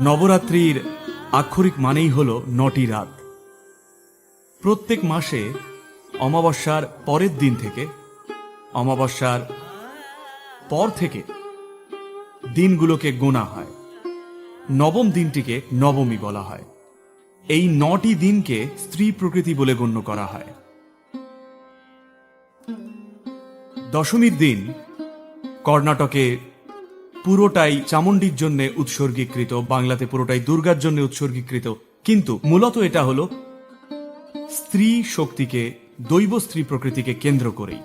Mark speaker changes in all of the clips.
Speaker 1: নবরাত্রির আক্ষরিক মানেই হল নটি রাত। প্রত্যেক মাসে অমাবস্যার পরের দিন থেকে, অমাবস্যার পর থেকে দিনগুলোকে গোনা হয়। নবম দিনটিকে নবমী বলা হয়। এই নটি দিনকে স্ত্রী প্রকৃতি বলে গণ্য করা হয়। দশমীর দিন কর্ণাটকে পুরোটাই চামুণ্ডীর জন্য উৎসর্গীকৃত, বাংলাতে পুরোটাই দুর্গার জন্য উৎসর্গীকৃত। কিন্তু মূলত এটা হলো স্ত্রী শক্তিকে, দৈব স্ত্রী প্রকৃতিকে কেন্দ্র করেই।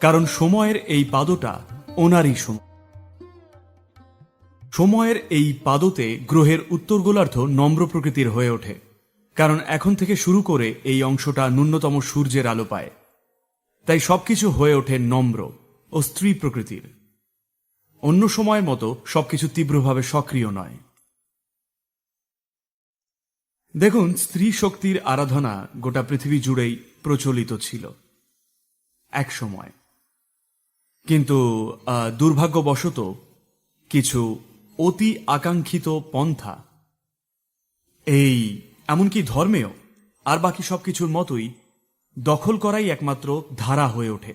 Speaker 1: কারণ সময়ের এই পাদটা ওনারই সময় সময়ের এই পাদতে গ্রহের উত্তর গোলার্ধ নম্র প্রকৃতির হয়ে ওঠে। কারণ এখন থেকে শুরু করে এই অংশটা ন্যূনতম সূর্যের আলো পায়। তাই সবকিছু হয়ে ওঠে নম্র ও স্ত্রী প্রকৃতির। অন্য সময়ের মতো সবকিছু তীব্রভাবে সক্রিয় নয়। দেখুন, স্ত্রী শক্তির আরাধনা গোটা পৃথিবী জুড়েই প্রচলিত ছিল। এক সময়। কিন্তু দুর্ভাগ্যবশত কিছু অতি আকাঙ্ক্ষিত পন্থা, এই এমনকি ধর্মেও, আর বাকি সবকিছুর মতোই, দখল করাই একমাত্র ধারা হয়ে ওঠে।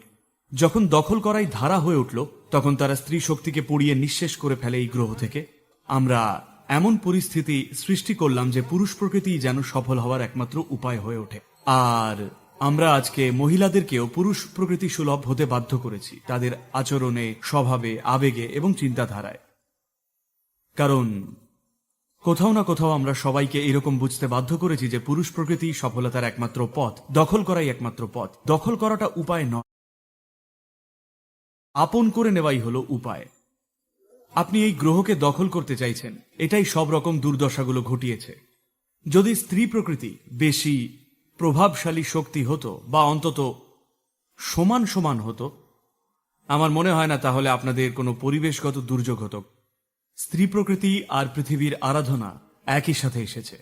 Speaker 1: যখন দখল করাই ধারা হয়ে উঠল, তখন তারা স্ত্রী শক্তিকে পুড়িয়ে নিঃশেষ করে ফেলে এই গ্রহ থেকে। আমরা এমন পরিস্থিতি সৃষ্টি করলাম যে পুরুষ প্রকৃতি যেন সফল হওয়ার একমাত্র উপায় হয়ে ওঠে। আর আমরা আজকে মহিলাদেরকেও পুরুষ প্রকৃতি সুলভ হতে বাধ্য করেছি, তাদের আচরণে, স্বভাবে, আবেগে এবং চিন্তাধারায়। কারণ কোথাও না কোথাও আমরা সবাইকে এরকম বুঝতে বাধ্য করেছি যে পুরুষ প্রকৃতি সফলতার একমাত্র পথ, দখল করাই একমাত্র পথ। দখল করাটা উপায় নয়। আপন করে নেওয়াই হলো উপায়। আপনি এই গ্রহকে দখল করতে চাইছেন, এটাই সব রকম দুর্দশাগুলো ঘটিয়েছে। যদি স্ত্রী প্রকৃতি বেশি প্রভাবশালী শক্তি হতো বা অন্তত সমান সমান হতো, আমার মনে হয় না তাহলে আপনাদের কোনো পরিবেশগত দুর্যোগ হতো। স্ত্রী প্রকৃতি আর পৃথিবীর আরাধনা একই সাথে এসেছে।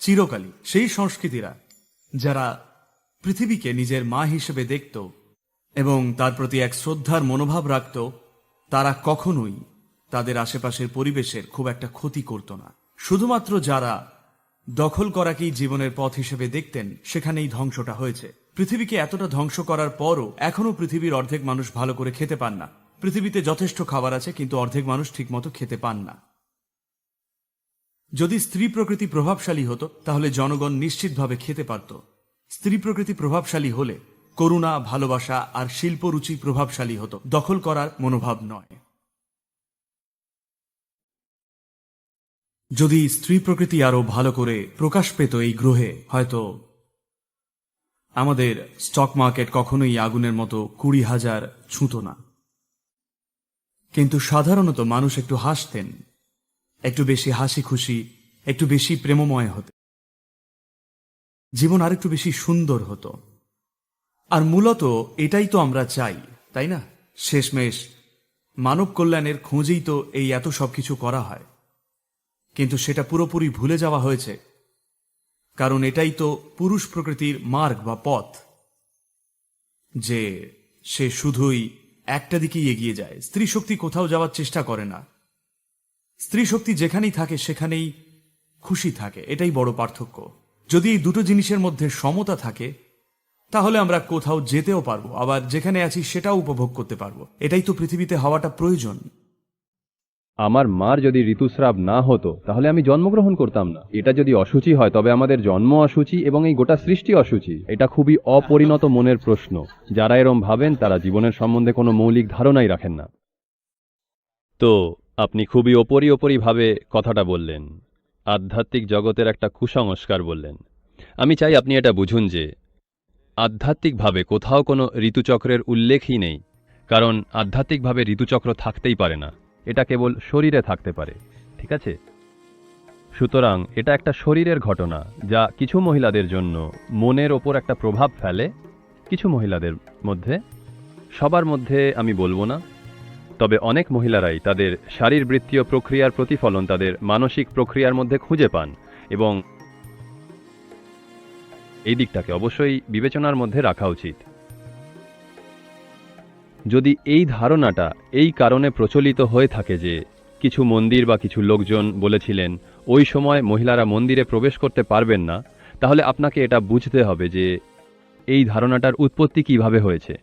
Speaker 1: চিরকালই সেই সংস্কৃতিরা, যারা পৃথিবীকে নিজের মা হিসেবে দেখত এবং তার প্রতি এক শ্রদ্ধার মনোভাব রাখত, তারা কখনোই তাদের আশেপাশের পরিবেশের খুব একটা ক্ষতি করত না। শুধুমাত্র যারা দখল করাকেই জীবনের পথ হিসেবে দেখতেন, সেখানেই ধ্বংসটা হয়েছে। পৃথিবীকে এতটা ধ্বংস করার পরও এখনও পৃথিবীর অর্ধেক মানুষ ভালো করে খেতে পান না। পৃথিবীতে যথেষ্ট খাবার আছে, কিন্তু অর্ধেক মানুষ ঠিকমতো খেতে পান না। যদি স্ত্রী প্রকৃতি প্রভাবশালী হতো, তাহলে জনগণ নিশ্চিতভাবে খেতে পারত। স্ত্রী প্রকৃতি প্রভাবশালী হলে করুণা, ভালোবাসা আর শিল্পরুচি প্রভাবশালী হতো। দখল করার মনোভাব নয়। যদি স্ত্রী প্রকৃতি আরও ভালো করে প্রকাশ পেত এই গ্রহে, হয়তো আমাদের স্টক মার্কেট কখনোই আগুনের মতো কুড়ি হাজার ছুঁতো না। কিন্তু সাধারণত মানুষ একটু হাসতেন, একটু বেশি হাসি খুশি একটু বেশি প্রেমময় হতে। জীবন আরেকটু বেশি সুন্দর হতো। আর মূলত এটাই তো আমরা চাই, তাই না? শেষমেশ মানব কল্যাণের খোঁজেই তো এই এত সব কিছু করা হয়। কিন্তু সেটা পুরোপুরি ভুলে যাওয়া হয়েছে। কারণ এটাই তো পুরুষ প্রকৃতির মার্গ বা পথ, যে সে শুধুই একটা দিকেই এগিয়ে যায়। স্ত্রী শক্তি কোথাও যাওয়ার চেষ্টা করে না। স্ত্রী শক্তি যেখানেই থাকে, সেখানেই খুশি থাকে। এটাই বড় পার্থক্য। যদি এই দুটো জিনিসের মধ্যে সমতা থাকে তাহলে আমরা কোথাও যেতেও পারব আবার যেখানে আছি সেটাও উপভোগ করতে পারব। এটাই তো পৃথিবীতে হওয়াটা প্রয়োজন।
Speaker 2: আমার মার যদি ঋতুস্রাব না হতো তাহলে আমি জন্মগ্রহণ করতাম না। এটা যদি অসুচি হয় তবে আমাদের জন্ম অসুচি এবং এই গোটা সৃষ্টি অসুচি এটা খুবই অপরিণত মনের প্রশ্ন। যারা এরম ভাবেন তারা জীবনের সম্বন্ধে কোনো মৌলিক ধারণাই রাখেন না। তো আপনি খুবই ওপরি ওপরিভাবে কথাটা বললেন। আধ্যাত্মিক জগতের একটা কুসংস্কার বললেন। আমি চাই আপনি এটা বুঝুন যে আধ্যাত্মিকভাবে কোথাও কোনো ঋতুচক্রের উল্লেখই নেই, কারণ আধ্যাত্মিকভাবে ঋতুচক্র থাকতেই পারে না, এটা কেবল শরীরে থাকতে পারে, ঠিক আছে? সুতরাং এটা একটা শরীরের ঘটনা, যা কিছু মহিলাদের জন্য মনের ওপর একটা প্রভাব ফেলে, কিছু মহিলাদের মধ্যে, সবার মধ্যে আমি বলব না, তবে অনেক মহিলারাই তাদের শারীরবৃত্তীয় প্রক্রিয়ার প্রতিফলন তাদের মানসিক প্রক্রিয়ার মধ্যে খুঁজে পান এবং এই দিকটাকে অবশ্যই বিবেচনার মধ্যে রাখা উচিত। যদি এই ধারণাটা এই কারণে প্রচলিত হয়ে থাকে যে কিছু মন্দির বা কিছু লোকজন বলেছিলেন, ওই সময় মহিলারা মন্দিরে প্রবেশ করতে পারবেন না, তাহলে আপনাকে এটা বুঝতে হবে যে এই ধারণাটার উৎপত্তি কীভাবে হয়েছে।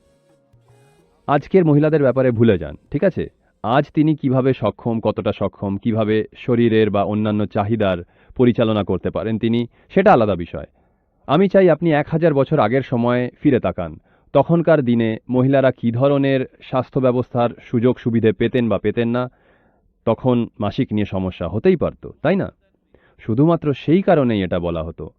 Speaker 2: আজকের মহিলাদের ব্যাপারে ভুলে যান, ঠিক আছে? আজ তিনি কীভাবে সক্ষম, কতটা সক্ষম, কীভাবে শরীরের বা অন্যান্য চাহিদার পরিচালনা করতে পারেন তিনি, সেটা আলাদা বিষয়। আমি চাই আপনি এক হাজার বছর আগের সময়ে ফিরে তাকান। তখনকার দিনে মহিলারা কী ধরনের স্বাস্থ্য ব্যবস্থার সুযোগ সুবিধে পেতেন বা পেতেন না, তখন মাসিক নিয়ে সমস্যা হতেই পারত, তাই না? শুধুমাত্র সেই কারণেই এটা বলা হতো।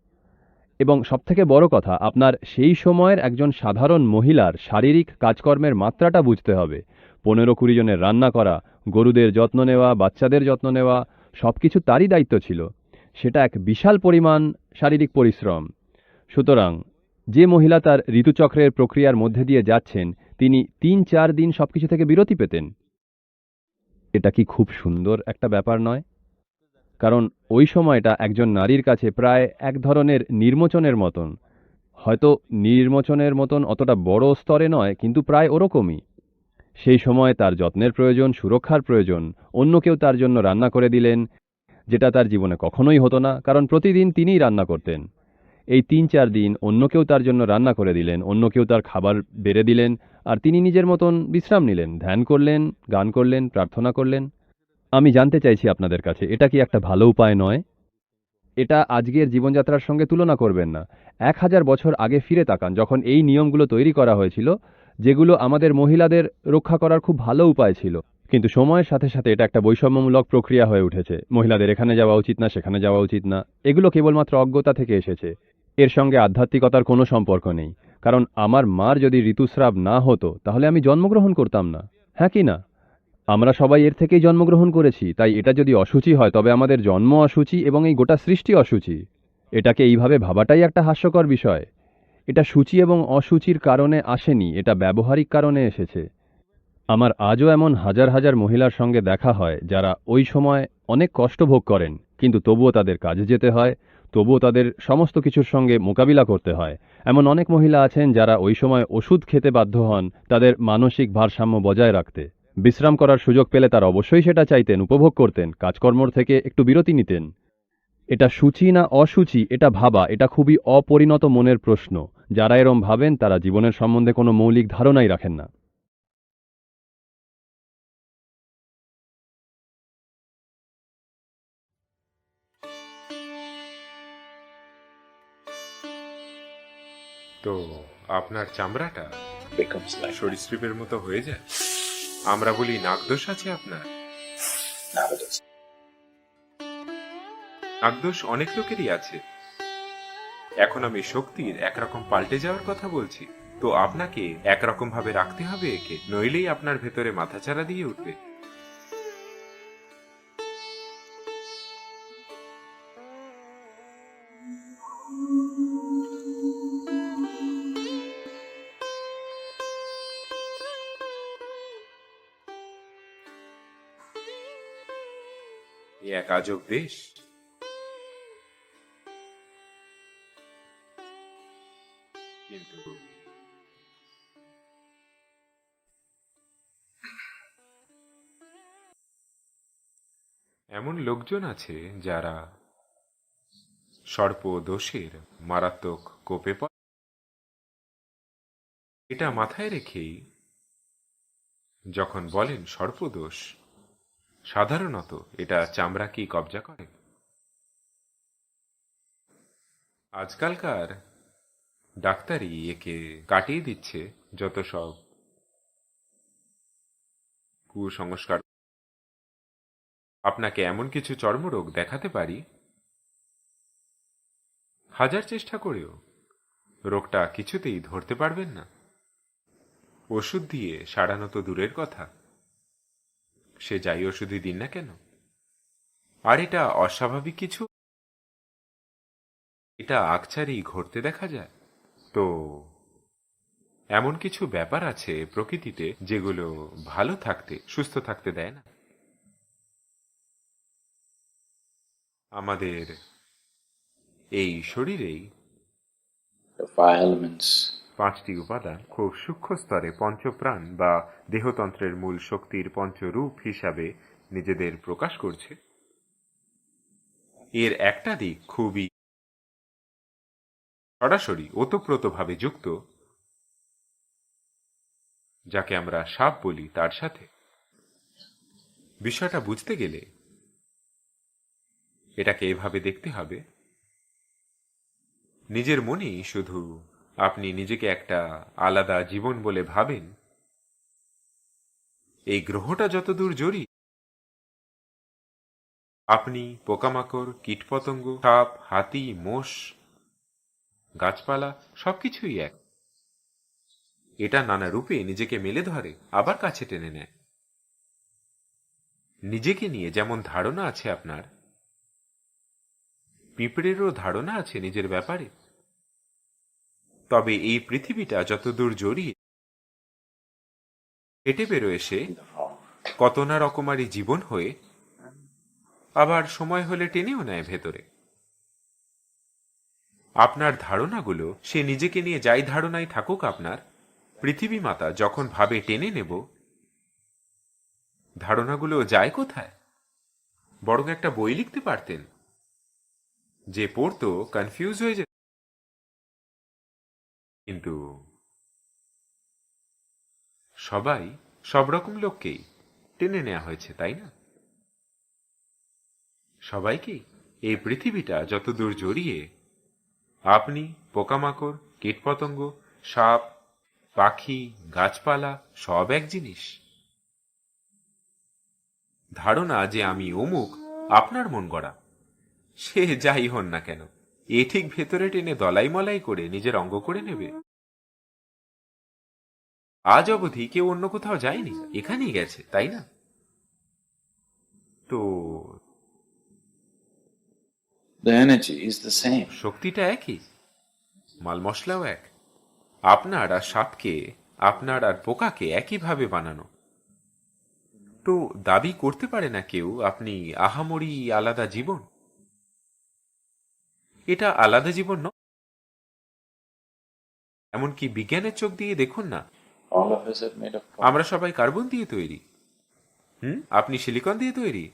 Speaker 2: এবং সবথেকে বড় কথা, আপনার সেই সময়ের একজন সাধারণ মহিলার শারীরিক কাজকর্মের মাত্রাটা বুঝতে হবে। পনেরো কুড়ি জনের রান্না করা, গরুদের যত্ন নেওয়া, বাচ্চাদের যত্ন নেওয়া সব কিছু তারই দায়িত্ব ছিল। সেটা এক বিশাল পরিমাণ শারীরিক পরিশ্রম। সুতরাং, যে মহিলা তার ঋতুচক্রের প্রক্রিয়ার মধ্যে দিয়ে যাচ্ছেন, তিনি তিন চার দিন সবকিছু থেকে বিরতি পেতেন। এটা কি খুব সুন্দর একটা ব্যাপার নয়? কারণ ওই সময়টা একজন নারীর কাছে প্রায় এক ধরনের নির্মোচনের মতন। হয়তো নির্মোচনের মতন অতটা বড় স্তরে নয়, কিন্তু প্রায় ওরকমই। সেই সময় তার যত্নের প্রয়োজন, সুরক্ষার প্রয়োজন, অন্য কেউ তার জন্য রান্না করে দিলেন, যেটা তার জীবনে কখনোই হতো না, কারণ প্রতিদিন তিনিই রান্না করতেন। এই তিন চার দিন অন্য কেউ তার জন্য রান্না করে দিলেন, অন্য কেউ তার খাবার বেড়ে দিলেন, আর তিনি নিজের মতন বিশ্রাম নিলেন, ধ্যান করলেন, গান করলেন, প্রার্থনা করলেন। আমি জানতে চাইছি আপনাদের কাছে, এটা কি একটা ভালো উপায় নয়? এটা আজকের জীবনযাত্রার সঙ্গে তুলনা করবেন না। এক হাজার বছর আগে ফিরে তাকান, যখন এই নিয়মগুলো তৈরি করা হয়েছিল, যেগুলো আমাদের মহিলাদের রক্ষা করার খুব ভালো উপায় ছিল। কিন্তু সময়ের সাথে সাথে এটা একটা বৈষম্যমূলক প্রক্রিয়া হয়ে উঠেছে। মহিলাদের এখানে যাওয়া উচিত না, সেখানে যাওয়া উচিত না। এগুলো কেবলমাত্র অজ্ঞতা থেকে এসেছে। এর সঙ্গে আধ্যাত্মিকতার কোনো সম্পর্ক নেই। কারণ আমার মার যদি ঋতুস্রাব না হতো, তাহলে আমি জন্মগ্রহণ করতাম না। হ্যাঁ কি না? আমরা সবাই এর থেকেই জন্মগ্রহণ করেছি, তাই এটা যদি অসুচি হয়, তবে আমাদের জন্ম অসুচি এবং এই গোটা সৃষ্টি অসুচি। এটাকে এইভাবে ভাবাটাই একটা হাস্যকর বিষয়। এটা সূচি এবং অসুচির কারণে আসেনি, এটা ব্যবহারিক কারণে এসেছে। আমার আজও এমন হাজার হাজার মহিলার সঙ্গে দেখা হয়, যারা ওই সময় অনেক কষ্ট ভোগ করেন, কিন্তু তবুও তাদের কাজে যেতে হয় তবুও তাদের সমস্ত কিছুর সঙ্গে মোকাবিলা করতে হয়। এমন অনেক মহিলা আছেন যারা ওই সময় ওষুধ খেতে বাধ্য হন তাদের মানসিক ভারসাম্য বজায় রাখতে। বিশ্রাম করার সুযোগ পেলে তারা অবশ্যই সেটা চাইতেন, উপভোগ করতেন, কাজকর্মর থেকে একটু বিরতি নিতেন। এটা সূচি না অসুচি, এটা ভাবা, এটা খুবই অপরিণত মনের প্রশ্ন। যারা এরম ভাবেন তারা জীবনের সম্বন্ধে কোনো মৌলিক ধারণাই রাখেন না।
Speaker 3: তো আপনার চামড়াটা
Speaker 4: becomes like
Speaker 3: সরীসৃপের মতো হয়ে যায়? আমরা বলি নাকদোষ আছে আপনার?
Speaker 4: nowadays.
Speaker 3: নাকদোষ অনেক লোকেরই আছে। এখন আমি শক্তির একরকম পাল্টে যাওয়ার কথা বলছি। তো আপনাকে একরকম ভাবে রাখতে হবে একে নইলেই আপনার ভেতরে মাথাচাড়া দিয়ে উঠবে। এ এক আজব দেশ। এমন লোকজন আছে যারা সর্প দোষের মারাত্মক কোপে পড়ে। এটা মাথায় রেখেই যখন বলেন সর্পদোষ সাধারণত এটা চামড়া কি কবজা করে? আজকালকার ডাক্তারি একে কাটিয়ে দিচ্ছে যত সব কুসংস্কার। আপনাকে এমন কিছু চর্মরোগ দেখাতে পারি? হাজার চেষ্টা করেও রোগটা কিছুতেই ধরতে পারবেন না। ওষুধ দিয়ে সারানো তো দূরের কথা। সে যাই ওষুধই দিন না কেন? আর এটা অস্বাভাবিক কিছু? এটা আকছারি ঘটতে দেখা যায়। তো, এমন কিছু ব্যাপার আছে প্রকৃতিতে যেগুলো ভালো থাকতে, সুস্থ থাকতে দেয় না? আমাদের এই শরীরেই পাঁচটি উপাদান খুব সূক্ষ্ম স্তরে পঞ্চপ্রাণ বা দেহতন্ত্রের মূল শক্তির পঞ্চরূপ হিসাবে নিজেদের প্রকাশ করছে। এর একটা দিক খুবই সরাসরি, ওতপ্রোতভাবে যুক্ত, যাকে আমরা সাপ বলি তার সাথে। বিষয়টা বুঝতে গেলে এটাকে এভাবে দেখতে হবে। নিজের মনেই শুধু আপনি নিজেকে একটা আলাদা জীবন বলে ভাবেন? এই গ্রহটা যতদূর জড়ি আপনি পোকামাকড়, কীটপতঙ্গ, সাপ, হাতি, মোষ, গাছপালা, সবকিছুই এক। এটা নানা রূপে নিজেকে মেলে ধরে, আবার কাছে টেনে নেয়। নিজেকে নিয়ে যেমন ধারণা আছে আপনার, পিঁপড়েরও ধারণা আছে নিজের ব্যাপারে। তবে এই পৃথিবীটা যতদূর জড়িয়ে হেঁটে বেরোয় সে কত না রকমারি জীবন হয়ে আবার সময় হলে টেনেও নেয় ভেতরে। আপনার ধারণাগুলো, সে নিজেকে নিয়ে যাই ধারণাই থাকুক আপনার, পৃথিবী মাতা যখন ভাবে টেনে নেব, ধারণাগুলো যায় কোথায়? বরং একটা বই লিখতে পারতেন, যে পড়তো কনফিউজ হয়ে যেত। কিন্তু সবাই, সব রকম লোককেই টেনে নেওয়া হয়েছে, তাই না? সবাইকেই এই পৃথিবীটা যতদূর জড়িয়ে আপনি পোকামাকড়, কীটপতঙ্গ, সাপ, পাখি, গাছপালা, সব এক জিনিস। ধারণা যে আমি অমুক, আপনার মন গড়া, সে যাই হন না কেন। এ ঠিক ভেতরে টেনে দলাই মলাই করে নিজের অঙ্গ করে নেবে। আজ অবধি কেউ অন্য কোথাও যায়নি। এখানেই গেছে তাই না? তো
Speaker 4: The energy is the same.
Speaker 3: শক্তিটা একই মাল মশলাও এক। আপনার আর সাপকে আপনার আর পোকাকে একইভাবে বানানো। তো দাবি করতে পারে না কেউ আপনি আহামরি আলাদা জীবন? এটা আলাদা জীবন নয়। এমনকি বিজ্ঞানের চোখ দিয়ে দেখুন না. আমরা সবাই কার্বন দিয়ে তৈরি। হুম? আপনি সিলিকন দিয়ে তৈরি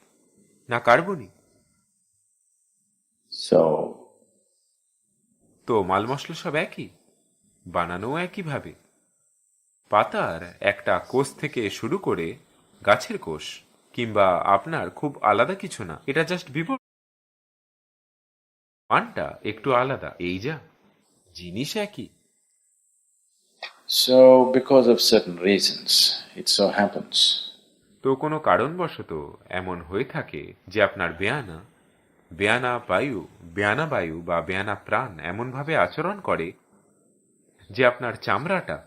Speaker 3: না কার্বনই? তো মাল মশলা সব একই বানানো একইভাবে পাতার একটা কোষ থেকে শুরু করে গাছের কোষ কিংবা আপনার খুব আলাদা কিছু না। এটা জাস্ট বিবর মানটা একটু আলাদা এই যা। জিনিস একই।
Speaker 4: So because of certain reasons, it so happens.
Speaker 3: তো কোনো কারণবশত এমন হয়ে থাকে যে আপনার বেয়ানা বেয়ানা বায়ু বেয়ানা বায়ু বা বেয়ানা প্রাণ এমনভাবে আচরণ করে যে আপনার চামড়াটা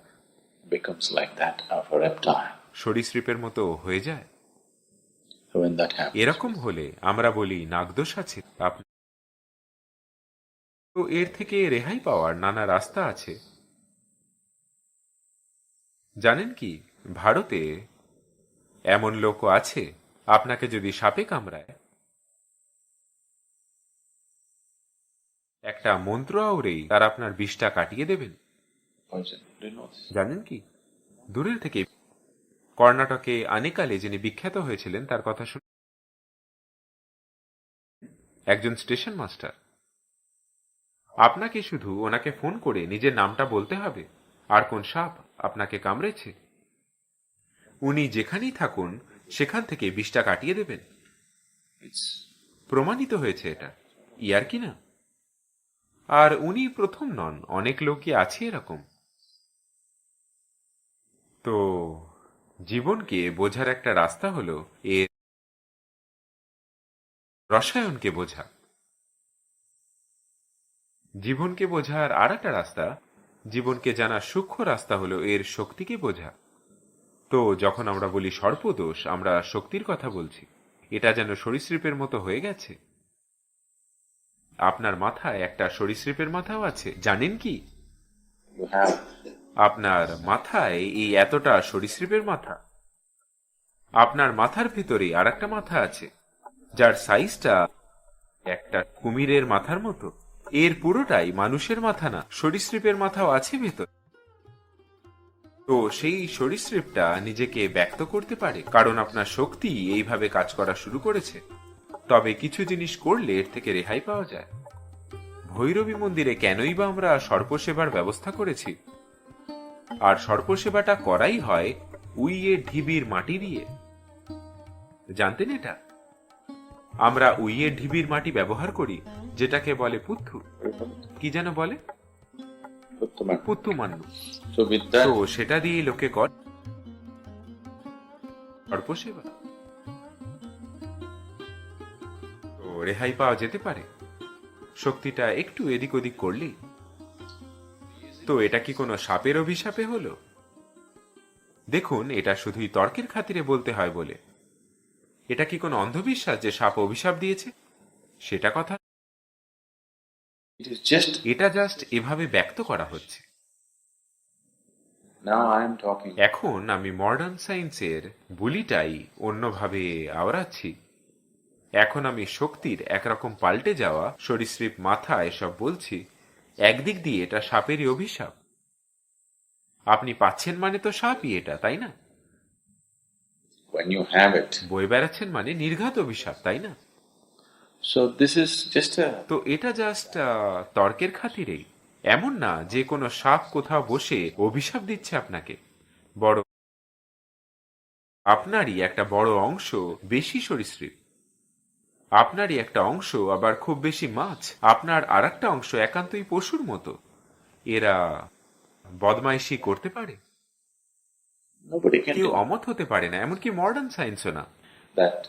Speaker 4: becomes like that of a reptile.
Speaker 3: সরীসৃপের মতো হয়ে যায়।
Speaker 4: When that happens,
Speaker 3: এরকম হলে আমরা বলি নাগদোষ আছে আপ- তো এর থেকে রেহাই পাওয়ার নানা রাস্তা আছে। জানেন কি? ভারতে এমন লোকও আছে, আপনাকে যদি সাপে কামড়ায়। একটা মন্ত্র আউরেই তার আপনার বিষটা কাটিয়ে দেবেন? জানেন কি? দূরের থেকে কর্ণাটকে আনেকালে যিনি বিখ্যাত হয়েছিলেন, তার কথা শুনে একজন স্টেশন মাস্টার। আপনাকে শুধু ওনাকে ফোন করে নিজের নামটা বলতে হবে। আর কোন সাপ আপনাকে কামড়েছে? উনি যেখানেই থাকুন সেখান থেকে বিষটা কাটিয়ে দেবেন। প্রমাণিত হয়েছে এটা। ইয়ার কি না? আর উনি প্রথম নন অনেক লোকই আছে এরকম। তো জীবনকে বোঝার একটা রাস্তা হলো এর রসায়নকে বোঝা। জীবনকে বোঝার আর একটা রাস্তা জীবনকে জানার সূক্ষ্ম রাস্তা হলো এর শক্তিকে বোঝা। তো যখন আমরা বলি সর্পদোষ আমরা শক্তির কথা বলছি। এটা যেন সরীসৃপের মতো হয়ে গেছে। আপনার মাথায় একটা সরীসৃপের মাথাও আছে জানেন কি? আপনার মাথায় এই এতটা সরীসৃপের মাথা। আপনার মাথার ভিতরে আর একটা মাথা আছে যার সাইজটা একটা কুমিরের মাথার মতো। এর পুরোটাই মানুষের মাথা না, সরীসৃপের মাথাও আছে ভেতর। তো সেই সরীসৃপটা নিজেকে ব্যক্ত করতে পারে, কারণ আপনার শক্তি এইভাবে কাজ করা শুরু করেছে। তবে কিছু জিনিস করলে এর থেকে রেহাই পাওয়া যায়। ভৈরবী মন্দিরে কেনই বা আমরা সর্পসেবার ব্যবস্থা করেছি? আর সর্পসেবাটা করাই হয় উইয়ে ঢিবির মাটি দিয়ে। জানতেন এটা? আমরা উইয়ে ঢিবির মাটি ব্যবহার করি যেটাকে বলে পুত্থু কি যেন বলে. পুত্তু তো সেটা দিয়ে লোকে কর তো রেহাই পাওয়া যেতে পারে। শক্তিটা একটু এদিক ওদিক করলেই। তো এটা কি কোনো সাপের অভিশাপে হলো? দেখুন এটা শুধুই তর্কের খাতিরে বলতে হয় বলে। এটা কি কোনো অন্ধবিশ্বাস যে সাপ অভিশাপ দিয়েছে? সেটা কথা এটা জাস্ট এভাবে ব্যক্ত করা হচ্ছে. এখন আমি মডার্ন সায়েন্সের বুলিটাই অন্যভাবে আওড়াচ্ছি। এখন আমি শক্তির একরকম পাল্টে যাওয়া সরীসৃপ মাথা এসব বলছি একদিক দিয়ে এটা সাপেরই অভিশাপ। আপনি পাচ্ছেন মানে তো সাপই এটা তাই না?
Speaker 4: When you have it.
Speaker 3: বই বেড়াচ্ছেন মানে নির্ঘাত অভিশাপ তাই না?
Speaker 4: So this is just a
Speaker 3: তো এটা জাস্ট তর্কের খাতিরেই। এমন না যে কোনো সাপ কোথাও বসে অভিশাপ দিচ্ছে আপনাকে। বড় আপনারই একটা বড় অংশ বেশি সরীসৃপ। আপনারই একটা অংশ আবার খুব বেশি মাছ। আপনার আর একটা অংশ একান্তই পশুর মতো। এরা বদমাইশি করতে পারে। কেউ অমত হতে পারে না এমনকি মডার্ন সায়েন্সও না।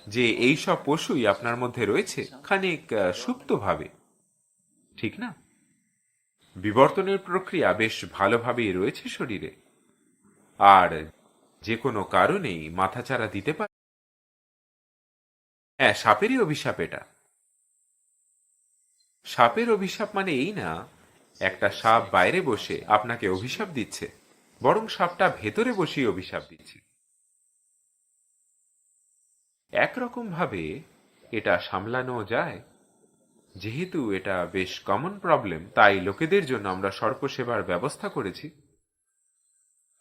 Speaker 3: যে এই সব পশুই আপনার মধ্যে রয়েছে খানিক সুপ্ত ভাবে ঠিক না? বিবর্তনের প্রক্রিয়া বেশ ভালোভাবেই রয়েছে শরীরে। আর যে কোনো কারণেই মাথাচাড়া দিতে পারে হ্যাঁ সাপেরই অভিশাপ এটা। সাপের অভিশাপ মানে এই না একটা সাপ বাইরে বসে আপনাকে অভিশাপ দিচ্ছে। বরং সাপটা ভেতরে বসেই অভিশাপ দিচ্ছে একরকম ভাবে এটা সামলানো যায়। যেহেতু এটা বেশ কমন প্রবলেম তাই লোকেদের জন্য আমরা সর্পসেবার ব্যবস্থা করেছি।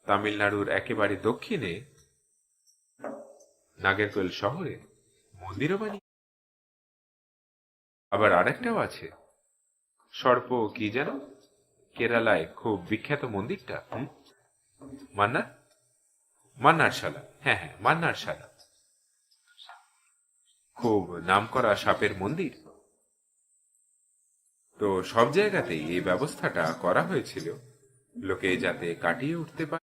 Speaker 3: তামিলনাড়ুর একেবারে দক্ষিণে নাগেরকোল শহরে মন্দিরও বানি আবার আরেকটাও আছে। সর্প কি যেন? কেরালায় খুব বিখ্যাত মন্দিরটা। হুম? মান্নার মান্নার শালা হ্যাঁ হ্যাঁ মান্নার শালা খুব নামকরা সাপের মন্দির। তো সব জায়গাতেই এই ব্যবস্থাটা করা হয়েছিল। লোকে যাতে কাটিয়ে উঠতে পারে।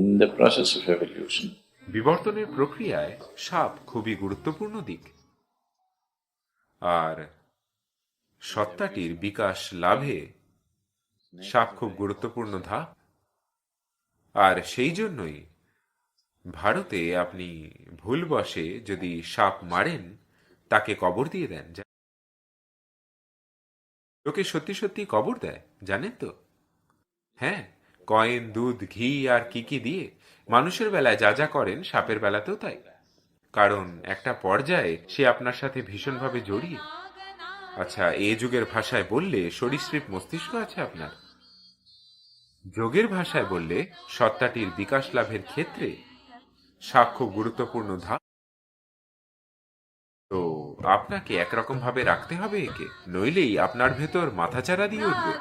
Speaker 4: In the process of evolution,
Speaker 3: বিবর্তনের প্রক্রিয়ায় সাপ খুবই গুরুত্বপূর্ণ দিক। আর সত্তাটির বিকাশ লাভে সাপ খুব গুরুত্বপূর্ণ ধাপ আর সেই জন্যই ভারতে আপনি ভুলবশে যদি সাপ মারেন তাকে কবর দিয়ে দেন। লোকে সত্যি সত্যি কবর দেয় জানেন তো? হ্যাঁ কয়েন দুধ ঘি আর কি কি দিয়ে মানুষের বেলায় যা যা করেন সাপের বেলাতেও তাই। কারণ একটা পর্যায়ে সে আপনার সাথে ভীষণভাবে জড়িয়ে আচ্ছা এ যুগের ভাষায় বললে সরীসৃপ মস্তিষ্ক আছে আপনার? যোগের ভাষায় বললে সত্তাটির বিকাশ লাভের ক্ষেত্রে সাক্ষ্য গুরুত্বপূর্ণ ধাপ তো আপনাকে একরকম ভাবে রাখতে হবে একে, নইলেই আপনার ভেতর মাথাচাড়া দিয়ে উঠবে।